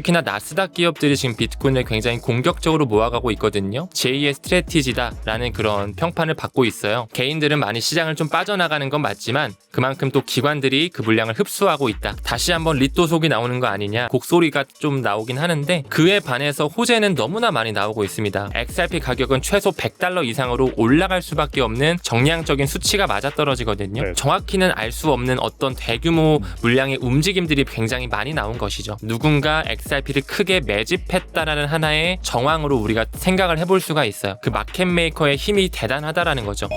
특히나 나스닥 기업들이 지금 비트코인을 굉장히 공격적으로 모아가고 있거든요. 제2의 스트레티지다라는 그런 평판을 받고 있어요. 개인들은 많이 시장을 좀 빠져나가는 건 맞지만 그만큼 또 기관들이 그 물량을 흡수하고 있다. 다시 한번 리또 속이 나오는 거 아니냐 곡소리가 좀 나오긴 하는데 그에 반해서 호재는 너무나 많이 나오고 있습니다. XRP 가격은 최소 100달러 이상으로 올라갈 수밖에 없는 정량적인 수치가 맞아떨어지거든요. 네. 정확히는 알 수 없는 어떤 대규모 물량의 움직임들이 굉장히 많이 나온 것이죠. 누군가 XRP를 크게 매집했다라는 하나의 정황으로 우리가 생각을 해볼 수가 있어요. 그 마켓 메이커의 힘이 대단하다라는 거죠.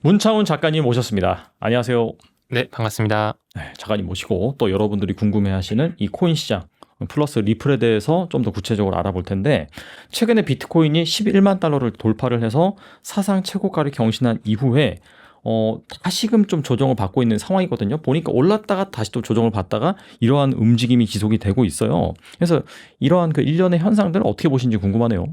문차훈 작가님 오셨습니다. 안녕하세요. 네, 반갑습니다. 네, 작가님 모시고 또 여러분들이 궁금해하시는 이 코인 시장 플러스 리플에 대해서 좀 더 구체적으로 알아볼 텐데 최근에 비트코인이 11만 달러를 돌파를 해서 사상 최고가를 경신한 이후에 어, 다시금 좀 조정을 받고 있는 상황이거든요. 보니까 올랐다가 다시 또 조정을 받다가 이러한 움직임이 지속이 되고 있어요. 그래서 이러한 그 일련의 현상들을 어떻게 보시는지 궁금하네요.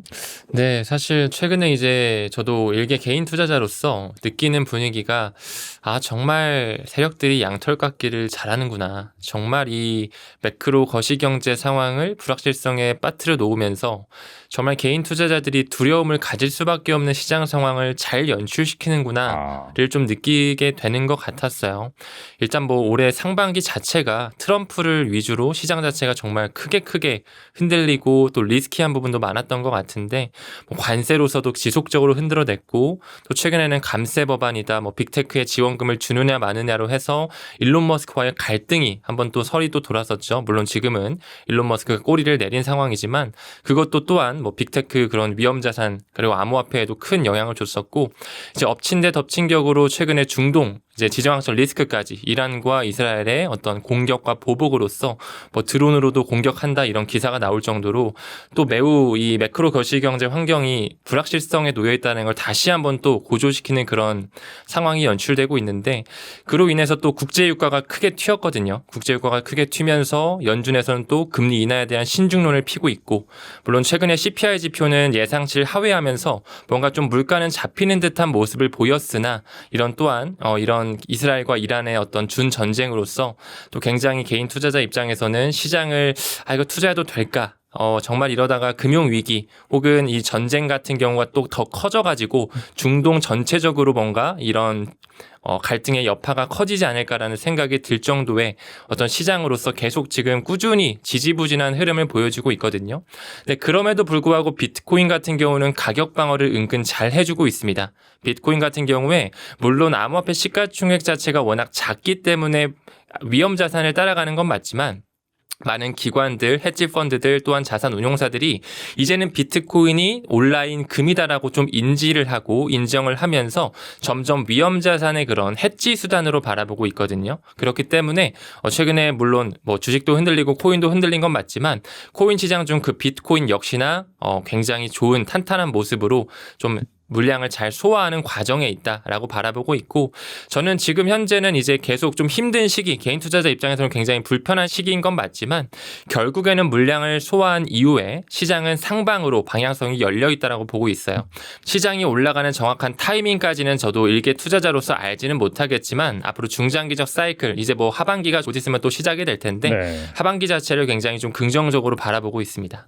네, 사실 최근에 이제 저도 일개 개인 투자자로서 느끼는 분위기가 아, 정말 세력들이 양털 깎기를 잘하는구나. 정말 이 매크로 거시경제 상황을 불확실성에 빠뜨려 놓으면서 정말 개인 투자자들이 두려움을 가질 수밖에 없는 시장 상황을 잘 연출시키는구나. 아, 를좀 느끼게 되는 것 같았어요. 일단 뭐 올해 상반기 자체가 트럼프를 위주로 시장 자체가 정말 크게 크게 흔들리고 또 리스키한 부분도 많았던 것 같은데 뭐 관세로서도 지속적으로 흔들어냈고 또 최근에는 감세 법안이다 뭐 빅테크에 지원금을 주느냐 마느냐로 해서 일론 머스크와의 갈등이 한번 또 설이 또 돌았었죠. 물론 지금은 일론 머스크가 꼬리를 내린 상황이지만 그것도 또한 뭐 빅테크 그런 위험 자산 그리고 암호화폐에도 큰 영향을 줬었고 이제 엎친 데 덮친 격으로 최근에 중동 이제 지정학적 리스크까지 이란과 이스라엘의 어떤 공격과 보복으로서 뭐 드론으로도 공격한다 이런 기사가 나올 정도로 또 매우 이 매크로 거시 경제 환경이 불확실성에 놓여 있다는 걸 다시 한번 또 고조시키는 그런 상황이 연출되고 있는데 그로 인해서 또 국제 유가가 크게 튀었거든요. 국제 유가가 크게 튀면서 연준에서는 또 금리 인하에 대한 신중론을 피고 있고 물론 최근에 CPI 지표는 예상치를 하회하면서 뭔가 좀 물가는 잡히는 듯한 모습을 보였으나 이런 또한 어 이런 이스라엘과 이란의 어떤 준 전쟁으로서 또 굉장히 개인 투자자 입장에서는 시장을 아 이거 투자해도 될까? 어, 정말 이러다가 금융위기 혹은 이 전쟁 같은 경우가 또 더 커져가지고 중동 전체적으로 뭔가 이런 어, 갈등의 여파가 커지지 않을까라는 생각이 들 정도의 어떤 시장으로서 계속 지금 꾸준히 지지부진한 흐름을 보여주고 있거든요. 근데 그럼에도 불구하고 비트코인 같은 경우는 가격 방어를 은근 잘 해주고 있습니다. 비트코인 같은 경우에 물론 암호화폐 시가총액 자체가 워낙 작기 때문에 위험 자산을 따라가는 건 맞지만 많은 기관들, 헤지 펀드들 또한 자산 운용사들이 이제는 비트코인이 온라인 금이다라고 좀 인지를 하고 인정을 하면서 점점 위험 자산의 그런 헤지 수단으로 바라보고 있거든요. 그렇기 때문에 어, 최근에 물론 뭐 주식도 흔들리고 코인도 흔들린 건 맞지만 코인 시장 중 그 비트코인 역시나 어, 굉장히 좋은 탄탄한 모습으로 좀 물량을 잘 소화하는 과정에 있다라고 바라보고 있고 저는 지금 현재는 이제 계속 좀 힘든 시기 개인 투자자 입장에서는 굉장히 불편한 시기인 건 맞지만 결국에는 물량을 소화한 이후에 시장은 상방으로 방향성이 열려 있다라고 보고 있어요. 시장이 올라가는 정확한 타이밍까지는 저도 일개 투자자로서 알지는 못하겠지만 앞으로 중장기적 사이클 이제 뭐 하반기가 곧 있으면 또 시작이 될 텐데 네. 하반기 자체를 굉장히 좀 긍정적으로 바라보고 있습니다.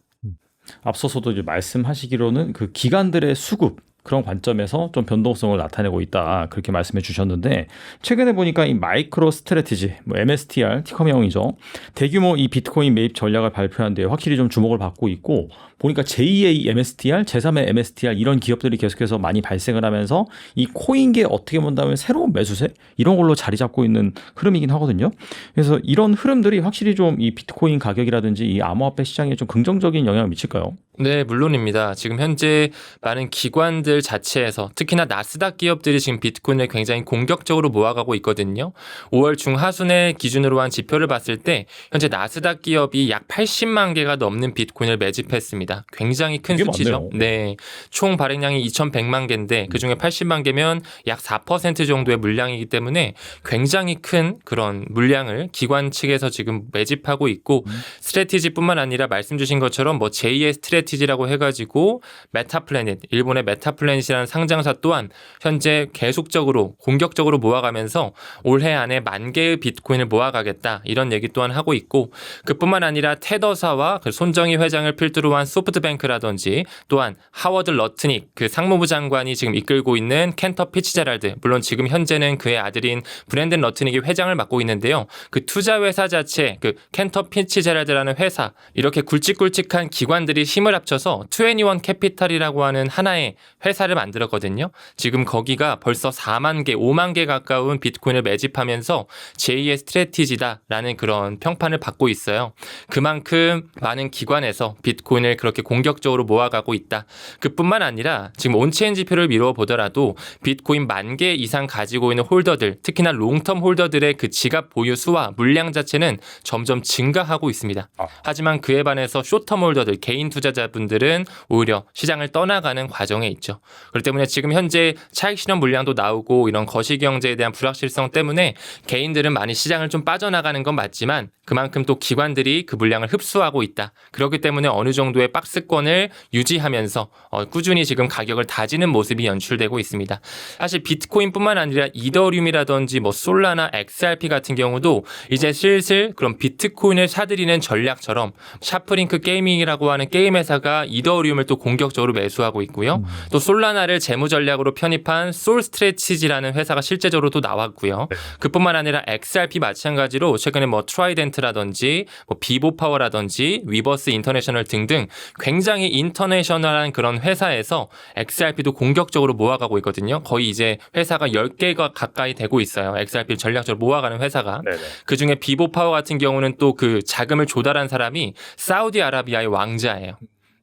앞서서도 이제 말씀하시기로는 그 기관들의 수급 그런 관점에서 좀 변동성을 나타내고 있다 그렇게 말씀해 주셨는데 최근에 보니까 이 마이크로 스트래티지 뭐 MSTR 티커명이죠 대규모 이 비트코인 매입 전략을 발표한 데 확실히 좀 주목을 받고 있고 보니까 제2의 MSTR, 제3의 MSTR 이런 기업들이 계속해서 많이 발생을 하면서 이 코인계 어떻게 본다면 새로운 매수세 이런 걸로 자리 잡고 있는 흐름이긴 하거든요. 그래서 이런 흐름들이 확실히 좀 이 비트코인 가격이라든지 이 암호화폐 시장에 좀 긍정적인 영향을 미칠까요? 네, 물론입니다. 지금 현재 많은 기관들 자체에서 특히나 나스닥 기업들이 지금 비트코인을 굉장히 공격적으로 모아가고 있거든요. 5월 중하순에 기준으로 한 지표를 봤을 때 현재 나스닥 기업이 약 80만 개가 넘는 비트코인을 매집했습니다. 굉장히 큰 수치죠. 많네요. 네. 총 발행량이 2,100만 개인데 그중에 80만 개면 약 4% 정도의 물량이기 때문에 굉장히 큰 그런 물량을 기관 측에서 지금 매집하고 있고 스트레티지뿐만 아니라 말씀 주신 것처럼 뭐 제2의 스트레 스트레티지라고 해가지고 메타플래닛, 일본의 메타플래닛이라는 상장사 또한 현재 계속적으로 공격적으로 모아가면서 올해 안에 만 개의 비트코인을 모아가겠다 이런 얘기 또한 하고 있고 그뿐만 아니라 테더사와 그 손정희 회장을 필두로 한 소프트뱅크라든지 또한 하워드 러트닉 그 상무부 장관이 지금 이끌고 있는 켄터 피치제랄드 물론 지금 현재는 그의 아들인 브랜든 러트닉이 회장을 맡고 있는데요. 그 투자 회사 자체 그 켄터 피치제랄드라는 회사 이렇게 굵직굵직한 기관들이 힘을 합쳐서 21 캐피탈이라고 하는 하나의 회사를 만들었거든요. 지금 거기가 벌써 4만 개, 5만 개 가까운 비트코인을 매집하면서 제2의 스트레티지다라는 그런 평판을 받고 있어요. 그만큼 많은 기관에서 비트코인을 그렇게 공격적으로 모아가고 있다. 그뿐만 아니라 지금 온체인 지표를 미루어 보더라도 비트코인 만 개 이상 가지고 있는 홀더들, 특히나 롱텀 홀더들의 그 지갑 보유 수와 물량 자체는 점점 증가하고 있습니다. 아. 하지만 그에 반해서 쇼텀 홀더들, 개인 투자자 분들은 오히려 시장을 떠나가는 과정에 있죠. 그렇기 때문에 지금 현재 차익 실현 물량도 나오고 이런 거시 경제에 대한 불확실성 때문에 개인들은 많이 시장을 좀 빠져나가는 건 맞지만 그만큼 또 기관들이 그 물량을 흡수하고 있다. 그렇기 때문에 어느 정도의 박스권을 유지하면서 어, 꾸준히 지금 가격을 다지는 모습이 연출되고 있습니다. 사실 비트코인뿐만 아니라 이더리움이라든지 뭐 솔라나 XRP 같은 경우도 이제 슬슬 그런 비트코인을 사들이는 전략처럼 샤프링크 게이밍이라고 하는 게임 회사가 이더리움을 또 공격적으로 매수하고 있고요. 또 솔라나를 재무 전략으로 편입한 솔 스트레치지라는 회사가 실제적으로 또 나왔고요. 그뿐만 아니라 XRP 마찬가지로 최근에 뭐 트라이덴트라든지 뭐 비보파워라든지 위버스 인터내셔널 등등 굉장히 인터내셔널한 그런 회사에서 XRP도 공격적으로 모아가고 있거든요. 거의 이제 회사가 10개가 가까이 되고 있어요. XRP를 전략적으로 모아가는 회사가. 네네. 그 중에 비보파워 같은 경우는 또 그 자금을 조달한 사람이 사우디아라비아의 왕자예요.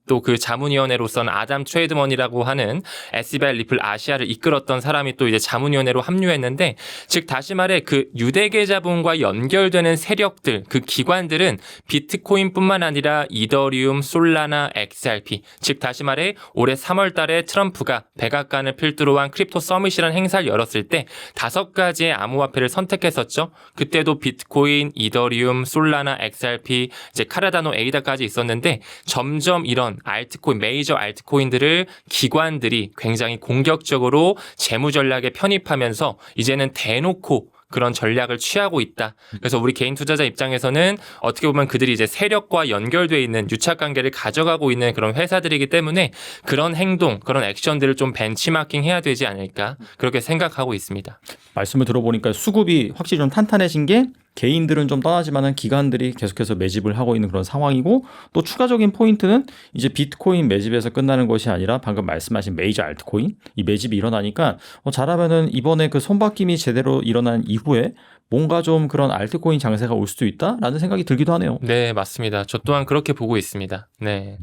또 그 자문위원회로서는 아담 트레이드먼이라고 하는 에시벨 리플 아시아를 이끌었던 사람이 또 이제 자문위원회로 합류했는데 즉 다시 말해 그 유대계 자본과 연결되는 세력들 그 기관들은 비트코인뿐만 아니라 이더리움, 솔라나, XRP 즉 다시 말해 올해 3월 달에 트럼프가 백악관을 필두로 한 크립토 서밋이라는 행사를 열었을 때 다섯 가지의 암호화폐를 선택했었죠. 그때도 비트코인, 이더리움, 솔라나, XRP, 이제 카라다노, 에이다까지 있었는데 점점 이런 알트코인, 메이저 알트코인들을 기관들이 굉장히 공격적으로 재무 전략에 편입하면서 이제는 대놓고 그런 전략을 취하고 있다. 그래서 우리 개인 투자자 입장에서는 어떻게 보면 그들이 이제 세력과 연결돼 있는 유착 관계를 가져가고 있는 그런 회사들이기 때문에 그런 행동, 그런 액션들을 좀 벤치마킹 해야 되지 않을까 그렇게 생각하고 있습니다. 말씀을 들어보니까 수급이 확실히 좀 탄탄해진 게 개인들은 좀 떠나지만은 기관들이 계속해서 매집을 하고 있는 그런 상황이고 또 추가적인 포인트는 이제 비트코인 매집에서 끝나는 것이 아니라 방금 말씀하신 메이저 알트코인 이 매집이 일어나니까 어, 잘하면은 이번에 그 손바뀜이 제대로 일어난 이후에 뭔가 좀 그런 알트코인 장세가 올 수도 있다라는 생각이 들기도 하네요. 네, 맞습니다. 저 또한 그렇게 보고 있습니다. 네.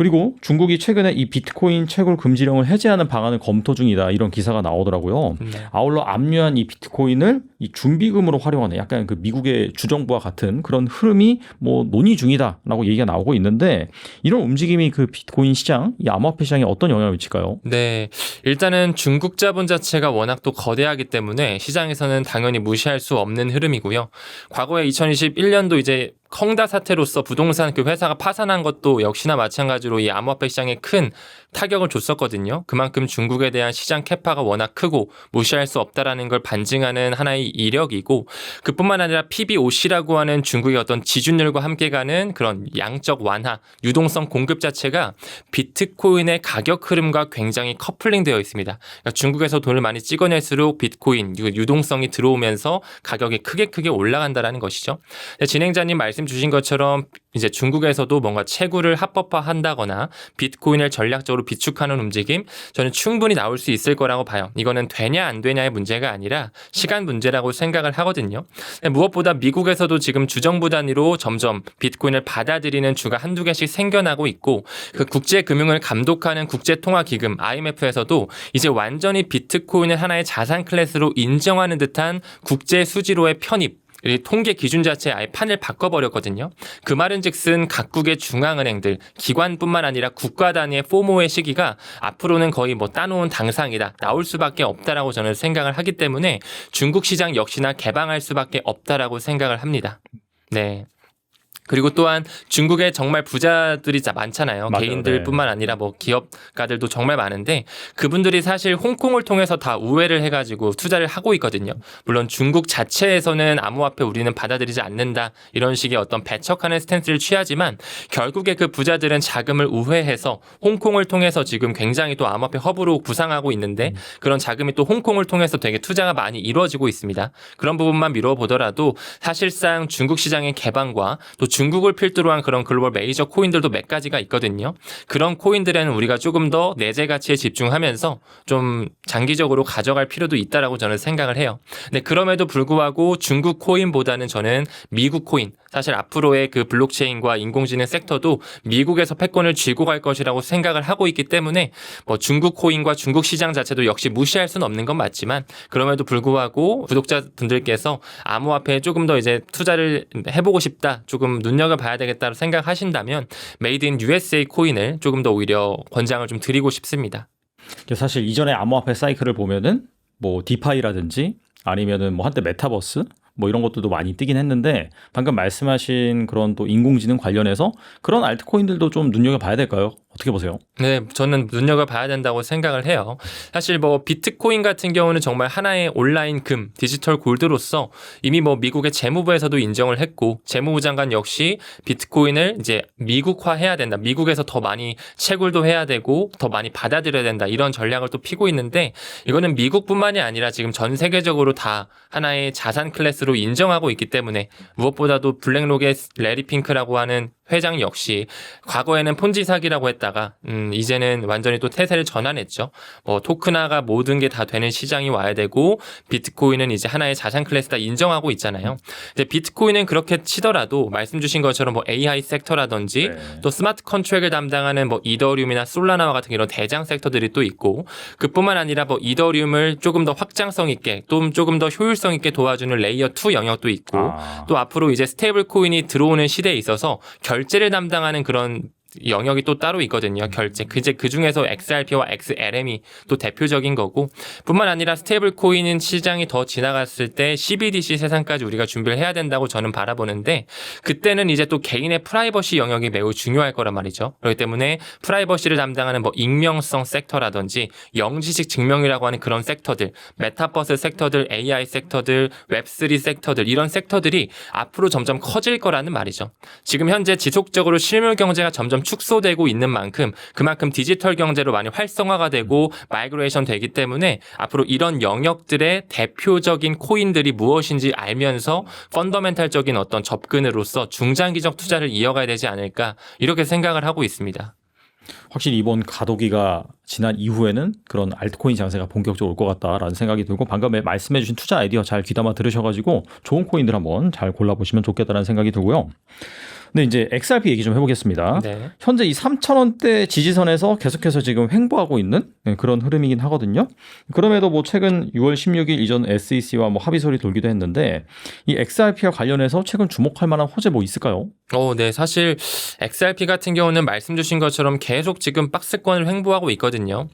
그리고 중국이 최근에 이 비트코인 채굴 금지령을 해제하는 방안을 검토 중이다 이런 기사가 나오더라고요. 네. 아울러 압류한 이 비트코인을 이 준비금으로 활용하는 약간 그 미국의 주정부와 같은 그런 흐름이 뭐 논의 중이다라고 얘기가 나오고 있는데 이런 움직임이 그 비트코인 시장, 이 암호화폐 시장에 어떤 영향을 미칠까요? 네. 일단은 중국 자본 자체가 워낙 또 거대하기 때문에 시장에서는 당연히 무시할 수 없는 흐름이고요. 과거에 2021년도 이제 컹다 사태로서 부동산 그 회사가 파산한 것도 역시나 마찬가지로 이 암호화폐 시장에 큰 타격을 줬었거든요. 그만큼 중국에 대한 시장 캐파가 워낙 크고 무시할 수 없다라는 걸 반증하는 하나의 이력이고 그뿐만 아니라 PBOC라고 하는 중국의 어떤 지준율과 함께 가는 그런 양적 완화, 유동성 공급 자체가 비트코인의 가격 흐름과 굉장히 커플링되어 있습니다. 그러니까 중국에서 돈을 많이 찍어낼수록 비트코인 그 유동성이 들어오면서 가격이 크게 크게 올라간다라는 것이죠. 진행자님 말씀 주신 것처럼 이제 중국에서도 뭔가 채굴을 합법화한다거나 비트코인을 전략적으로 비축하는 움직임 저는 충분히 나올 수 있을 거라고 봐요. 이거는 되냐 안 되냐의 문제가 아니라 시간 문제라고 생각을 하거든요. 근데 무엇보다 미국에서도 지금 주정부 단위로 점점 비트코인을 받아들이는 주가 한두 개씩 생겨나고 있고 그 국제 금융을 감독하는 국제통화기금 IMF에서도 이제 완전히 비트코인을 하나의 자산 클래스로 인정하는 듯한 국제 수지로의 편입 이 통계 기준 자체 아예 판을 바꿔버렸거든요. 그 말은즉슨 각국의 중앙은행들, 기관뿐만 아니라 국가 단위의 포모의 시기가 앞으로는 거의 뭐 따놓은 당상이다, 나올 수밖에 없다라고 저는 생각을 하기 때문에 중국 시장 역시나 개방할 수밖에 없다라고 생각을 합니다. 네. 그리고 또한 중국에 정말 부자들이 자- 많잖아요. 맞아요. 개인들뿐만 아니라 뭐 기업가들도 정말 많은데 그분들이 사실 홍콩을 통해서 다 우회를 해가지고 투자를 하고 있거든요. 물론 중국 자체에서는 암호화폐 우리는 받아들이지 않는다 이런 식의 어떤 배척하는 스탠스를 취하지만 결국에 그 부자들은 자금을 우회해서 홍콩을 통해서 지금 굉장히 또 암호화폐 허브로 구상하고 있는데 그런 자금이 또 홍콩을 통해서 되게 투자가 많이 이루어지고 있습니다. 그런 부분만 미뤄보더라도 사실상 중국 시장의 개방과 또 중국을 필두로 한 그런 글로벌 메이저 코인들도 몇 가지가 있거든요. 그런 코인들에는 우리가 조금 더 내재 가치에 집중하면서 좀 장기적으로 가져갈 필요도 있다라고 저는 생각을 해요. 근데 그럼에도 불구하고 중국 코인보다는 저는 미국 코인 사실 앞으로의 그 블록체인과 인공지능 섹터도 미국에서 패권을 쥐고 갈 것이라고 생각을 하고 있기 때문에 뭐 중국 코인과 중국 시장 자체도 역시 무시할 수는 없는 건 맞지만 그럼에도 불구하고 구독자분들께서 암호화폐에 조금 더 이제 투자를 해보고 싶다 조금 눈여겨봐야 되겠다고 생각하신다면 메이드 인 USA 코인을 조금 더 오히려 권장을 좀 드리고 싶습니다. 사실 이전에 암호화폐 사이클을 보면은 뭐 디파이라든지 아니면은 뭐 한때 메타버스 뭐 이런 것들도 많이 뜨긴 했는데 방금 말씀하신 그런 또 인공지능 관련해서 그런 알트코인들도 좀 눈여겨봐야 될까요? 어떻게 보세요? 네, 저는 눈여겨봐야 된다고 생각을 해요. 사실 뭐 비트코인 같은 경우는 정말 하나의 온라인 금, 디지털 골드로서 이미 뭐 미국의 재무부에서도 인정을 했고 재무부 장관 역시 비트코인을 이제 미국화해야 된다. 미국에서 더 많이 채굴도 해야 되고 더 많이 받아들여야 된다. 이런 전략을 또 피고 있는데 이거는 미국뿐만이 아니라 지금 전 세계적으로 다 하나의 자산 클래스로 인정하고 있기 때문에 무엇보다도 블랙록의 레리 핑크라고 하는 회장 역시 과거에는 폰지 사기라고 했다가 음 이제는 완전히 또 태세를 전환했죠. 뭐 토크나가 모든 게 다 되는 시장이 와야 되고 비트코인은 이제 하나의 자산 클래스다 인정하고 있잖아요. 근데 비트코인은 그렇게 치더라도 말씀 주신 것처럼 뭐 AI 섹터라든지 네. 또 스마트 컨트랙을 담당하는 뭐 이더리움이나 솔라나와 같은 이런 대장 섹터들이 또 있고 그뿐만 아니라 뭐 이더리움을 조금 더 확장성 있게 또 조금 더 효율성 있게 도와주는 레이어 2 영역도 있고 아. 또 앞으로 이제 스테이블 코인이 들어오는 시대에 있어서 결 제를 담당하는 그런 영역이 또 따로 있거든요. 결제. 그 이제 그 중에서 XRP와 XLM이 또 대표적인 거고 뿐만 아니라 스테이블 코인은 시장이 더 지나갔을 때 CBDC 세상까지 우리가 준비를 해야 된다고 저는 바라보는데 그때는 이제 또 개인의 프라이버시 영역이 매우 중요할 거란 말이죠. 그렇기 때문에 프라이버시를 담당하는 뭐 익명성 섹터라든지 영지식 증명이라고 하는 그런 섹터들, 메타버스 섹터들, AI 섹터들, 웹3 섹터들 이런 섹터들이 앞으로 점점 커질 거라는 말이죠. 지금 현재 지속적으로 실물 경제가 점점 축소되고 있는 만큼 그만큼 디지털 경제로 많이 활성화가 되고 마이그레이션 되기 때문에 앞으로 이런 영역들의 대표적인 코인들이 무엇인지 알면서 펀더멘탈적인 어떤 접근으로서 중장기적 투자를 이어가야 되지 않을까 이렇게 생각을 하고 있습니다. 확실히 이번 가도기가 지난 이후에는 그런 알트코인 장세가 본격적으로 올 것 같다라는 생각이 들고 방금 말씀해주신 투자 아이디어 잘 귀담아 들으셔가지고 좋은 코인들 한번 잘 골라보시면 좋겠다는 생각이 들고요. 근데 이제 XRP 얘기 좀 해보겠습니다. 네. 현재 이 3,000원대 지지선에서 계속해서 지금 횡보하고 있는 네, 그런 흐름이긴 하거든요. 그럼에도 뭐 최근 6월 16일 이전 SEC와 뭐 합의 소리 돌기도 했는데 이 XRP와 관련해서 최근 주목할 만한 호재 뭐 있을까요? 어, 네. 사실 XRP 같은 경우는 말씀 주신 것처럼 계속 지금 박스권을 횡보하고 있거든요.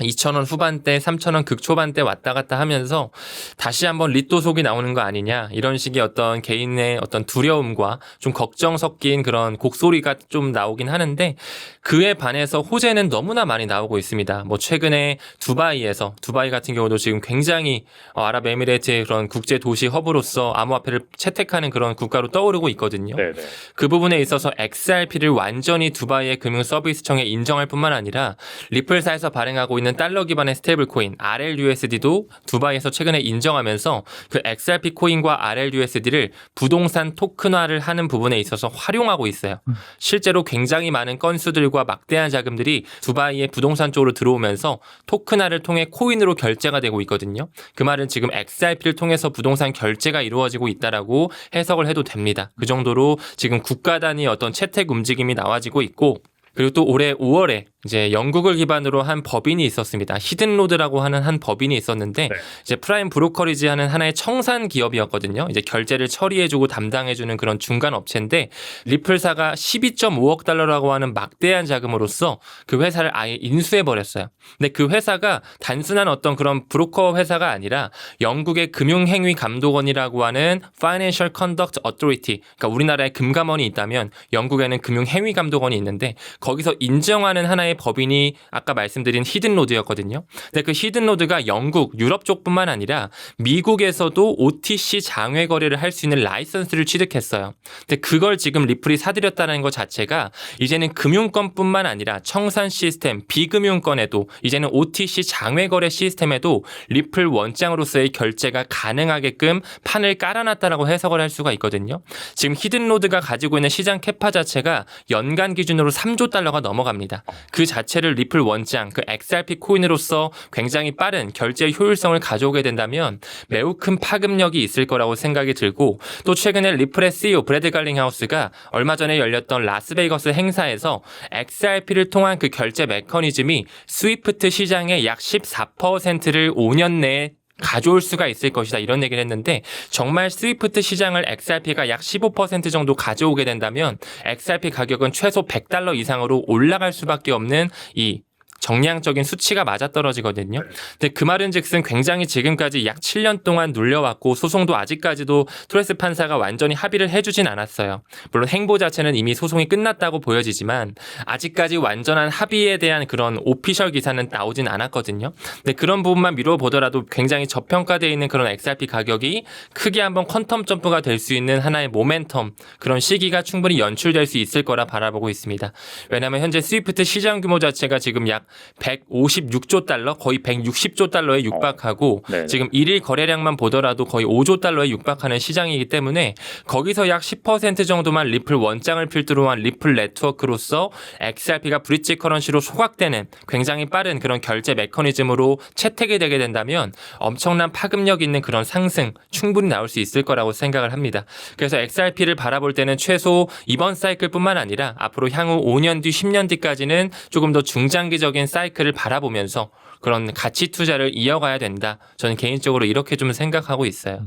2,000원 후반대, 3,000원 극초반대 왔다 갔다 하면서 다시 한번 리또 속이 나오는 거 아니냐 이런 식의 어떤 개인의 어떤 두려움과 좀 걱정 섞인 그런 곡소리가 좀 나오긴 하는데 그에 반해서 호재는 너무나 많이 나오고 있습니다. 뭐 최근에 두바이에서 두바이 같은 경우도 지금 굉장히 어, 아랍에미레이트의 그런 국제 도시 허브로서 암호화폐를 채택하는 그런 국가로 떠오르고 있거든요. 네네. 그 부분에 있어서 XRP를 완전히 두바이의 금융 서비스청에 인정할 뿐만 아니라 리플사에서 발행하고 있는 달러 기반의 스테이블 코인 RLUSD도 두바이에서 최근에 인정하면서 그 XRP 코인과 RLUSD를 부동산 토큰화를 하는 부분에 있어서 활용하고 있어요. 실제로 굉장히 많은 건수들과 막대한 자금들이 두바이의 부동산 쪽으로 들어오면서 토큰화를 통해 코인으로 결제가 되고 있거든요. 그 말은 지금 XRP를 통해서 부동산 결제가 이루어지고 있다라고 해석을 해도 됩니다. 그 정도로 지금 국가 단위 어떤 채택 움직임이 나와지고 있고 그리고 또 올해 5월에 이제 영국을 기반으로 한 법인이 있었습니다. 히든로드라고 하는 한 법인이 있었는데 네. 이제 프라임 브로커리지 하는 하나의 청산 기업이었거든요. 이제 결제를 처리해주고 담당해주는 그런 중간 업체인데 리플사가 12.5억 달러라고 하는 막대한 자금으로서 그 회사를 아예 인수해 버렸어요. 근데 그 회사가 단순한 어떤 그런 브로커 회사가 아니라 영국의 금융행위 감독원이라고 하는 Financial Conduct Authority, 그러니까 우리나라에 금감원이 있다면 영국에는 금융행위 감독원이 있는데 거기서 인정하는 하나의 법인이 아까 말씀드린 히든로드였거든요. 근데 그 히든로드가 영국, 유럽 쪽뿐만 아니라 미국에서도 OTC 장외 거래를 할 수 있는 라이선스를 취득했어요. 근데 그걸 지금 리플이 사들였다는 것 자체가 이제는 금융권뿐만 아니라 청산 시스템, 비금융권에도 이제는 OTC 장외 거래 시스템에도 리플 원장으로서의 결제가 가능하게끔 판을 깔아놨다라고 해석을 할 수가 있거든요. 지금 히든로드가 가지고 있는 시장 캐파 자체가 연간 기준으로 3조 달러가 넘어갑니다. 그 자체를 리플 원장, 그 XRP 코인으로서 굉장히 빠른 결제 효율성을 가져오게 된다면 매우 큰 파급력이 있을 거라고 생각이 들고 또 최근에 리플의 CEO 브래드 갈링하우스가 얼마 전에 열렸던 라스베이거스 행사에서 XRP를 통한 그 결제 메커니즘이 스위프트 시장의 약 14%를 5년 내에 가져올 수가 있을 것이다. 이런 얘기를 했는데 정말 스위프트 시장을 XRP가 약 15% 정도 가져오게 된다면 XRP 가격은 최소 100달러 이상으로 올라갈 수밖에 없는 이 정량적인 수치가 맞아떨어지거든요. 근데 그 말은즉슨 굉장히 지금까지 약 7년 동안 눌려왔고 소송도 아직까지도 토레스 판사가 완전히 합의를 해주진 않았어요. 물론 행보 자체는 이미 소송이 끝났다고 보여지지만 아직까지 완전한 합의에 대한 그런 오피셜 기사는 나오진 않았거든요. 근데 그런 부분만 미뤄보더라도 굉장히 저평가되어 있는 그런 XRP 가격이 크게 한번 퀀텀 점프가 될 수 있는 하나의 모멘텀 그런 시기가 충분히 연출될 수 있을 거라 바라보고 있습니다. 왜냐하면 현재 스위프트 시장 규모 자체가 지금 약 156조 달러, 거의 160조 달러에 육박하고 네네. 지금 일일 거래량만 보더라도 거의 5조 달러에 육박하는 시장이기 때문에 거기서 약 10% 정도만 리플 원장을 필두로 한 리플 네트워크로서 XRP가 브릿지 커런시로 소각되는 굉장히 빠른 그런 결제 메커니즘으로 채택이 되게 된다면 엄청난 파급력 있는 그런 상승 충분히 나올 수 있을 거라고 생각을 합니다. 그래서 XRP를 바라볼 때는 최소 이번 사이클뿐만 아니라 앞으로 향후 5년 뒤, 10년 뒤까지는 조금 더 중장기적인 사이클을 바라보면서 그런 가치 투자를 이어가야 된다. 저는 개인적으로 이렇게 좀 생각하고 있어요.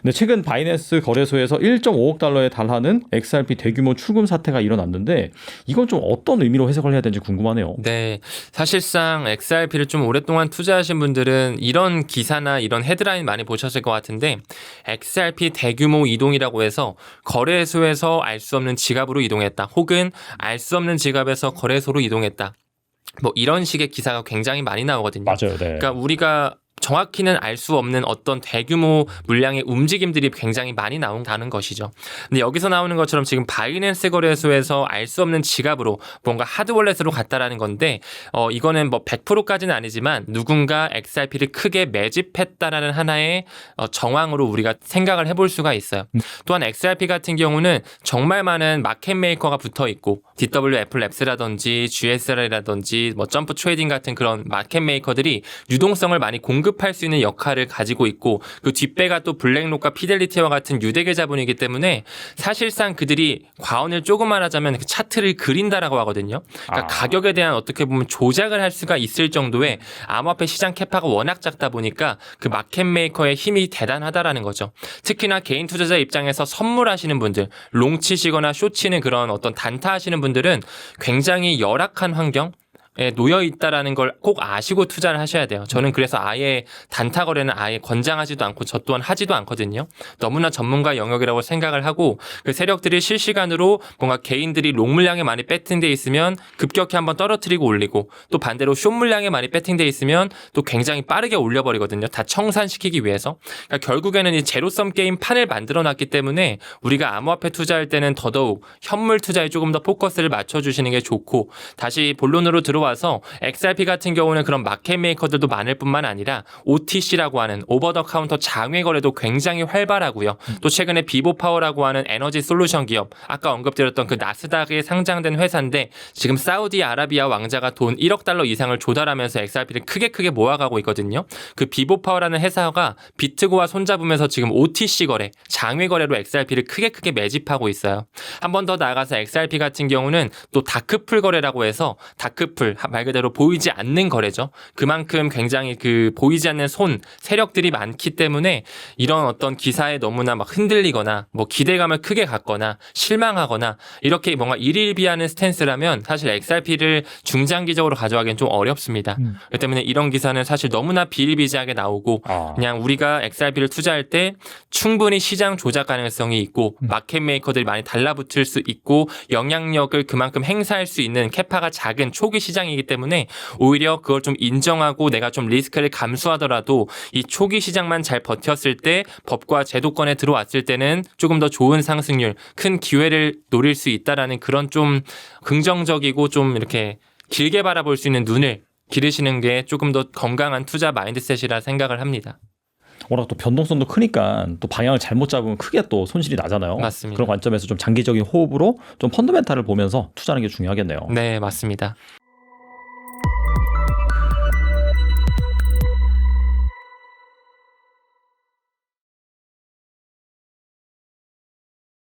근데 최근 바이낸스 거래소에서 1.5억 달러에 달하는 XRP 대규모 출금 사태가 일어났는데 이건 좀 어떤 의미로 해석을 해야 되는지 궁금하네요. 네. 사실상 XRP를 좀 오랫동안 투자하신 분들은 이런 기사나 이런 헤드라인 많이 보셨을 것 같은데 XRP 대규모 이동이라고 해서 거래소에서 알 수 없는 지갑으로 이동했다. 혹은 알 수 없는 지갑에서 거래소로 이동했다. 뭐 이런 식의 기사가 굉장히 많이 나오거든요. 맞아요. 네. 그러니까 우리가 정확히는 알 수 없는 어떤 대규모 물량의 움직임들이 굉장히 많이 나온다는 것이죠. 근데 여기서 나오는 것처럼 지금 바이낸스 거래소에서 알 수 없는 지갑으로 뭔가 하드월렛으로 갔다라는 건데 어 이거는 뭐 100%까지는 아니지만 누군가 XRP를 크게 매집했다라는 하나의 어, 정황으로 우리가 생각을 해볼 수가 있어요. 또한 XRP 같은 경우는 정말 많은 마켓 메이커가 붙어 있고 DW 애플 랩스라든지 GSR이라든지 뭐 점프 트레이딩 같은 그런 마켓 메이커들이 유동성을 많이 공급 할 수 있는 역할을 가지고 있고 그 뒷배가 또 블랙록과 피델리티와 같은 유대계 자본이기 때문에 사실상 그들이 과언을 조금만 하자면 그 차트를 그린다라고 하거든요. 그러니까 아. 가격에 대한 어떻게 보면 조작을 할 수가 있을 정도의 암호화폐 시장 캐파가 워낙 작다 보니까 그 마켓 메이커의 힘이 대단하다라는 거죠. 특히나 개인 투자자 입장에서 선물하시는 분들, 롱 치시거나 쇼 치는 그런 어떤 단타 하시는 분들은 굉장히 열악한 환경 에 놓여 있다라는 걸 꼭 아시고 투자를 하셔야 돼요. 저는 그래서 아예 단타 거래는 아예 권장하지도 않고 저 또한 하지도 않거든요. 너무나 전문가 영역이라고 생각을 하고 그 세력들이 실시간으로 뭔가 개인들이 롱 물량에 많이 배팅돼 있으면 급격히 한번 떨어뜨리고 올리고 또 반대로 숏 물량에 많이 배팅돼 있으면 또 굉장히 빠르게 올려버리거든요. 다 청산시키기 위해서. 그러니까 결국에는 이 제로섬 게임 판을 만들어놨기 때문에 우리가 암호화폐 투자할 때는 더더욱 현물 투자에 조금 더 포커스를 맞춰주시는 게 좋고 다시 본론으로 들어와 들어와서 XRP 같은 경우는 그런 마켓 메이커들도 많을 뿐만 아니라 OTC라고 하는 오버 더 카운터 장외 거래도 굉장히 활발하고요. 또 최근에 비보 파워라고 하는 에너지 솔루션 기업 아까 언급드렸던 그 나스닥에 상장된 회사인데 지금 사우디 아라비아 왕자가 돈 1억 달러 이상을 조달하면서 XRP를 크게 크게 모아가고 있거든요. 그 비보 파워라는 회사가 비트고와 손잡으면서 지금 OTC 거래, 장외 거래로 XRP를 크게 크게 매집하고 있어요. 한 번 더 나아가서 XRP 같은 경우는 또 다크풀 거래라고 해서 다크풀 말 그대로 보이지 않는 거래죠. 그만큼 굉장히 그 보이지 않는 손 세력들이 많기 때문에 이런 어떤 기사에 너무나 막 흔들리거나 뭐 기대감을 크게 갖거나 실망하거나 이렇게 뭔가 일일비하는 스탠스라면 사실 XRP를 중장기적으로 가져가기엔 좀 어렵습니다. 음. 그렇기 때문에 이런 기사는 사실 너무나 비일비재하게 나오고 아. 그냥 우리가 XRP를 투자할 때 충분히 시장 조작 가능성이 있고 음. 마켓 메이커들이 많이 달라붙을 수 있고 영향력을 그만큼 행사할 수 있는 캐파가 작은 초기 시장 이기 때문에 오히려 그걸 좀 인정하고 내가 좀 리스크를 감수하더라도 이 초기 시장만 잘 버텼을 때 법과 제도권에 들어왔을 때는 조금 더 좋은 상승률, 큰 기회를 노릴 수 있다라는 그런 좀 긍정적이고 좀 이렇게 길게 바라볼 수 있는 눈을 기르시는 게 조금 더 건강한 투자 마인드셋이라 생각을 합니다. 워낙 또 변동성도 크니까 또 방향을 잘못 잡으면 크게 또 손실이 나잖아요. 맞습니다. 그런 관점에서 좀 장기적인 호흡으로 좀 펀더멘탈을 보면서 투자하는 게 중요하겠네요. 네, 맞습니다.